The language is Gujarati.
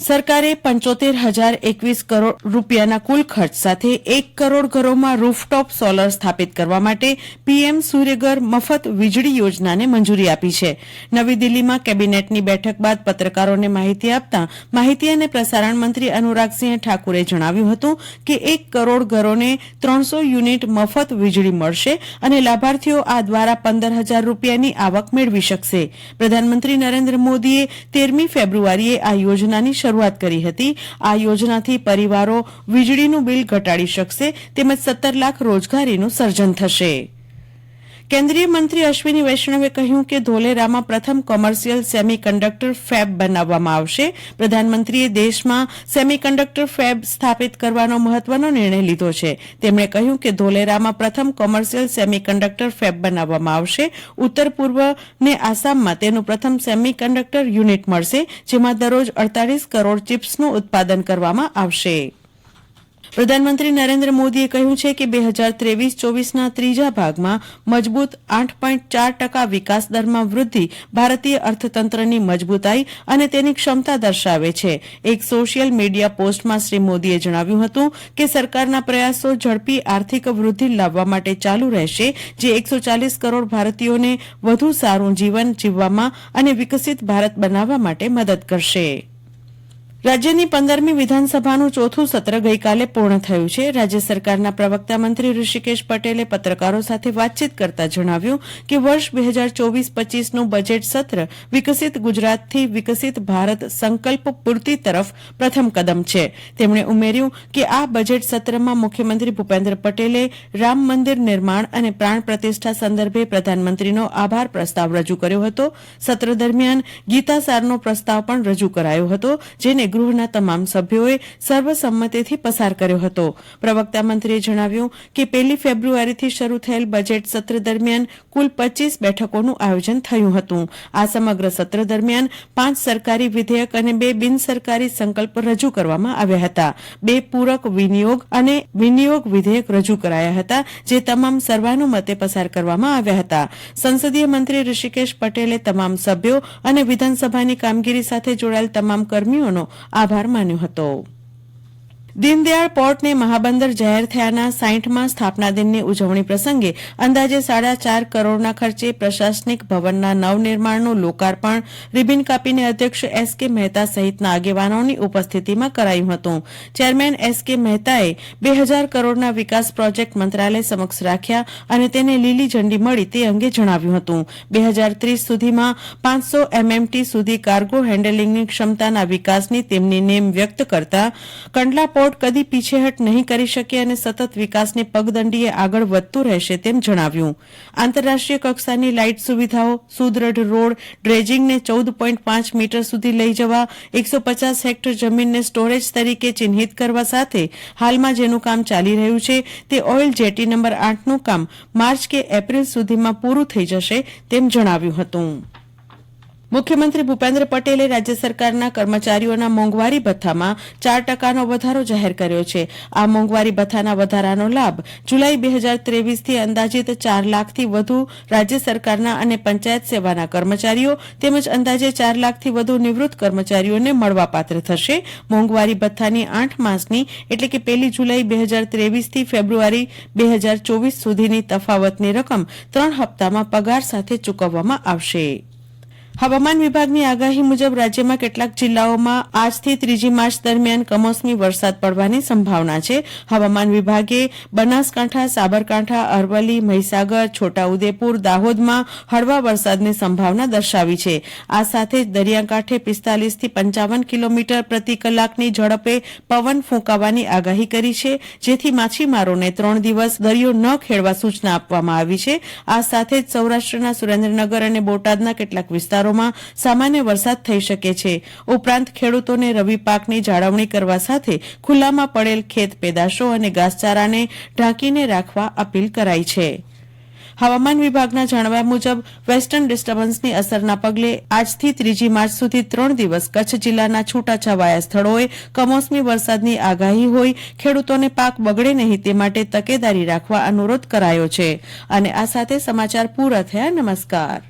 સરકારે પંચોતેર હજાર એકવીસ કરોડ રૂપિયાના કુલ ખર્ચ સાથે એક કરોડ ઘરોમાં રૂફટોપ સોલર સ્થાપિત કરવા માટે પીએમ સૂર્યઘર મફત વીજળી યોજનાને મંજૂરી આપી છે. નવી દિલ્હીમાં કેબિનેટની બેઠક બાદ પત્રકારોને માહિતી આપતા માહિતી અને પ્રસારણ મંત્રી અનુરાગસિંહ ઠાકુરે જણાવ્યું હતું કે એક કરોડ ઘરોને ત્રણસો યુનિટ મફત વીજળી મળશે અને લાભાર્થીઓ આ દ્વારા પંદર હજાર રૂપિયાની આવક મેળવી શકશે. પ્રધાનમંત્રી નરેન્દ્ર મોદીએ તેરમી ફેબ્રુઆરીએ આ યોજનાની શરૂઆત કરી હતી. આ યોજનાથી પરિવારો વીજળીનું બિલ ઘટાડી શકશે તેમજ સત્તર લાખ રોજગારીનું સર્જન થશે. કેન્દ્રીય મંત્રી અશ્વિની વૈષ્ણવે કહ્યું કે ધોલેરામાં પ્રથમ કોમર્શિયલ સેમી કન્ડક્ટર ફેબ બનાવવામાં આવશે. પ્રધાનમંત્રીએ દેશમાં સેમી કન્ડક્ટર ફેબ સ્થાપિત કરવાનો મહત્વનો નિર્ણય લીધો છે. તેમણે કહ્યું કે ધોલેરામાં પ્રથમ કોમર્શિયલ સેમી કન્ડક્ટર ફેબ બનાવવામાં આવશે. ઉત્તર પૂર્વ ને આસામમાં તેનું પ્રથમ સેમી કન્ડક્ટર યુનિટ મળશે, જેમાં દરરોજ અડતાલીસ કરોડ ચિપ્સનું ઉત્પાદન કરવામાં આવશે. પ્રધાનમંત્રી નરેન્દ્ર મોદીએ કહ્યું છે કે બે હજાર ત્રેવીસ ચોવીસના ત્રીજા ભાગમાં મજબૂત આઠ પોઈન્ટ ચાર ટકા વિકાસ દરમાં વૃદ્ધિ ભારતીય અર્થતંત્રની મજબૂતાઈ અને તેની ક્ષમતા દર્શાવે છે. એક સોશિયલ મીડિયા પોસ્ટમાં શ્રી મોદીએ જણાવ્યું હતું કે સરકારના પ્રયાસો ઝડપી આર્થિક વૃદ્ધિ લાવવા માટે ચાલુ રહેશે, જે એકસો ચાલીસ કરોડ ભારતીયોને વધુ સારું જીવન જીવવામાં અને વિકસિત ભારત બનાવવા માટે મદદ કરશે. રાજ્યની પંદરમી વિધાનસભાનું ચોથું સત્ર ગઈકાલે પૂર્ણ થયું છે. રાજ્ય સરકારના પ્રવક્તા મંત્રી ઋષિકેશ પટેલે પત્રકારો સાથે વાતચીત કરતા જણાવ્યું કે વર્ષ બે હજાર ચોવીસ પચીસનું બજેટ સત્ર વિકસિત ગુજરાતથી વિકસિત ભારત સંકલ્પ પૂર્તિ તરફ પ્રથમ કદમ છે. તેમણે ઉમેર્યું કે આ બજેટ સત્રમાં મુખ્યમંત્રી ભૂપેન્દ્ર પટેલે રામ મંદિર નિર્માણ અને પ્રાણ પ્રતિષ્ઠા સંદર્ભે પ્રધાનમંત્રીનો આભાર પ્રસ્તાવ રજૂ કર્યો હતો. સત્ર દરમિયાન ગીતાસારનો પ્રસ્તાવ પણ રજૂ કરાયો હતો, જેને ગૃહના તમામ સભ્યોએ સર્વસંમતિથી પસાર કર્યો હતો. પ્રવક્તા મંત્રીએ જણાવ્યું કે પહેલી ફેબ્રુઆરીથી શરૂ થયેલ બજેટ સત્ર દરમિયાન કુલ પચીસ બેઠકોનું આયોજન થયું હતું. આ સમગ્ર સત્ર દરમિયાન પાંચ સરકારી વિધેયક અને બે બિનસરકારી સંકલ્પ રજૂ કરવામાં આવ્યા હતા. બે પૂરક વિનિયોગ અને વિનિયોગ વિધેયક રજૂ કરાયા હતા, જે તમામ સર્વાનુમતે પસાર કરવામાં આવ્યા હતા. સંસદીય મંત્રી ઋષિકેશ પટેલે તમામ સભ્યો અને વિધાનસભાની કામગીરી સાથે જોડાયેલ તમામ કર્મીઓનો આભાર માન્યો હતો. દીનદયાળ પોર્ટને મહાબંદર જાહેર થયાના સાહીઠમાં સ્થાપના દિનની ઉજવણી પ્રસંગે અંદાજે સાડા ચાર કરોડના ખર્ચે પ્રશાસનિક ભવનના નવનિર્માણનું લોકાર્પણ રિબિન કાપીને અધ્યક્ષ એસ કે મહેતા સહિતના આગેવાનોની ઉપસ્થિતિમાં કરાયું હતું. ચેરમેન એસ કે મહેતાએ બે હજાર કરોડના વિકાસ પ્રોજેક્ટ મંત્રાલય સમક્ષ રાખ્યા અને તેને લીલી ઝંડી મળી તે અંગે જણાવ્યું હતું. બે હજાર ત્રીસ સુધીમાં પાંચસો એમએમટી સુધી કાર્ગો હેન્ડલિંગની ક્ષમતાના વિકાસની તેમની નેમ વ્યક્ત કરતા કંડલા પોર્ટ કદી પીછેહટ નહીં કરી શકે અને સતત વિકાસની પગદંડીએ આગળ વધતું રહેશે તેમ જણાવ્યું. આંતરરાષ્ટ્રીય કક્ષાની લાઇટ સુવિધાઓ, સુદ્રઢ રોડ, ડ્રેજિંગને ચૌદ પોઈન્ટ પાંચ મીટર સુધી લઈ જવા, એકસો પચાસ હેક્ટર જમીનને સ્ટોરેજ તરીકે ચિહ્નિત કરવા સાથે હાલમાં જેનું કામ ચાલી રહ્યું છે તે ઓઇલ જેટી નંબર આઠનું કામ માર્ચ કે એપ્રિલ સુધીમાં પૂરું થઈ જશે તેમ જણાવ્યું હતું. મુખ્યમંત્રી ભૂપેન્દ્ર પટેલે રાજ્ય સરકારના કર્મચારીઓના મોંઘવારી ભથ્થામાં ચાર ટકાનો વધારો જાહેર કર્યો છે. આ મોંઘવારી ભથ્થાના વધારાનો લાભ જુલાઈ બે હજાર ત્રેવીસથી અંદાજિત ચાર લાખથી વધુ રાજ્ય સરકારના અને પંચાયત સેવાના કર્મચારીઓ તેમજ અંદાજે ચાર લાખથી વધુ નિવૃત્ત કર્મચારીઓને મળવાપાત્ર થશે. મોંઘવારી ભથ્થાની આઠ માસની એટલે કે પહેલી જુલાઈ બે હજાર ત્રેવીસથી ફેબ્રુઆરી બે હજાર ચોવીસ સુધીની તફાવતની રકમ ત્રણ હપ્તામાં પગાર સાથે ચૂકવવામાં આવશે. હવામાન વિભાગની આગાહી મુજબ રાજ્યમાં કેટલાક જિલ્લાઓમાં આજથી ત્રીજી માર્ચ દરમિયાન કમોસમી વરસાદ પડવાની સંભાવના છે. હવામાન વિભાગે બનાસકાંઠા, સાબરકાંઠા, અરવલ્લી, મહીસાગર, છોટાઉદેપુર, દાહોદમાં હળવા વરસાદની સંભાવના દર્શાવી છે. આ સાથે જ દરિયાકાંઠે પિસ્તાલીસથી પંચાવન કિલોમીટર પ્રતિ કલાકની ઝડપે પવન ફૂંકાવાની આગાહી કરી છે, જેથી માછીમારોને ત્રણ દિવસ દરિયો ન ખેડવા સૂચના આપવામાં આવી છે. આ સાથે જ સૌરાષ્ટ્રના સુરેન્દ્રનગર અને બોટાદના કેટલાક વિસ્તારોમાં સામાન્ય વરસાદ થઈ શકે છે. ઉપરાંત ખેડૂતોને રવિ પાકની જાળવણી કરવા સાથે ખુલ્લામાં પડેલ ખેત પેદાશો અને ઘાસચારાને ઢાંકીને રાખવા અપીલ કરાઈ છે. હવામાન વિભાગના જણાવ્યા મુજબ વેસ્ટર્ન ડિસ્ટર્બન્સની અસરના પગલે આજથી ત્રીજી માર્ચ સુધી ત્રણ દિવસ કચ્છ જિલ્લાના છૂટાછવાયા સ્થળોએ કમોસમી વરસાદની આગાહી હોઈ ખેડૂતોને પાક બગડે નહીં તે માટે તકેદારી રાખવા અનુરોધ કરાયો છે. અને આ સાથે સમાચાર પૂરા થયા. નમસ્કાર.